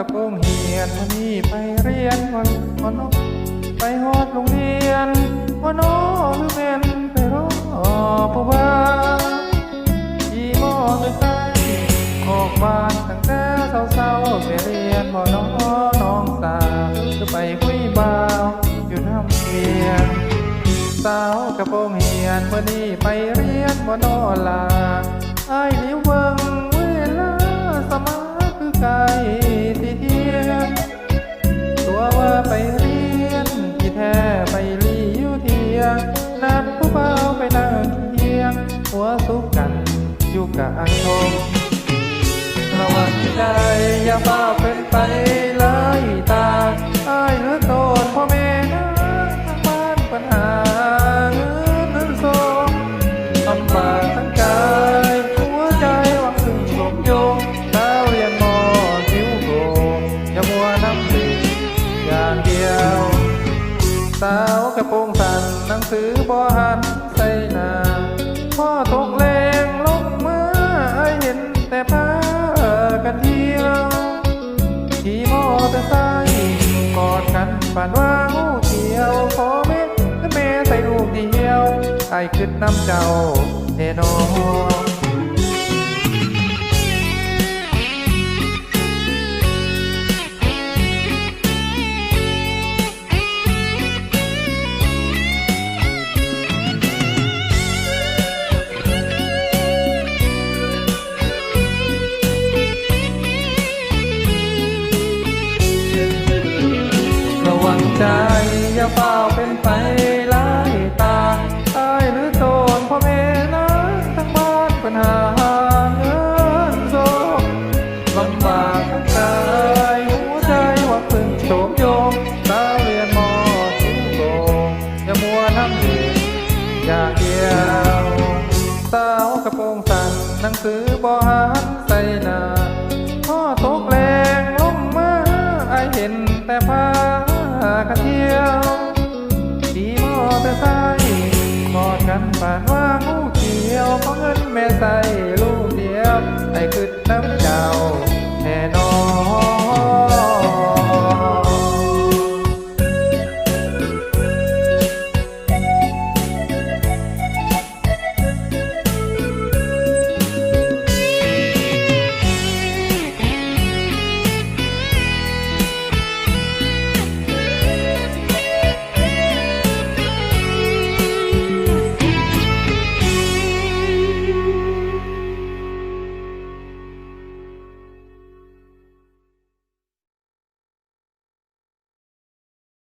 ระโปรงเหียนวันนี้ไปเรียนวันวันนอไปฮอดโรงเรียนวันนอหรือเป็นไปรอเพราะว่าขี่มอเตอร์ไซค์ออกบ้านตั้งแต่เศร้าๆไปเรียนบ่นนองน้องสาวหรือไปคุยบ่าวอยู่น้ำเกลียนสาวกระโปรงเหียนวันนี้ไปเรียนวันนอลาไอ้ลิ้วเบิงาเป็นไปเลยตาไอ้ายเหลือโดนพ่อแม่นะทางบ้านปัญหาเงินเงินทองลำบากทั้งกายหัวใจหวังถึงชมโยงดาเรียนมอคิ้วโกอย่ามัวน้ำดื่มอย่างเดียว สาวกระโปรงสั้นหนังสือบ่หันใส่ ตอร์ไซค์กอดกันฝันว่างูเขียวขอเม็ดแม่ใส่ลูกเดียวไอขึ้นน้ำเจ้าเทนอ อย่าเป็นไปหลายตาตายหรือโดนพ่อแม่นะทั้งบ้านปัญหาเงินโซลำบากทั้งกายหัวใจหวังพึ่งโฉมโยมสาวเรียนมอทิ้งโกงอย่ามัวน้ำดื่มอย่าเกี่ยวสาวกระโปรงสั้นหนังสือบ่หัน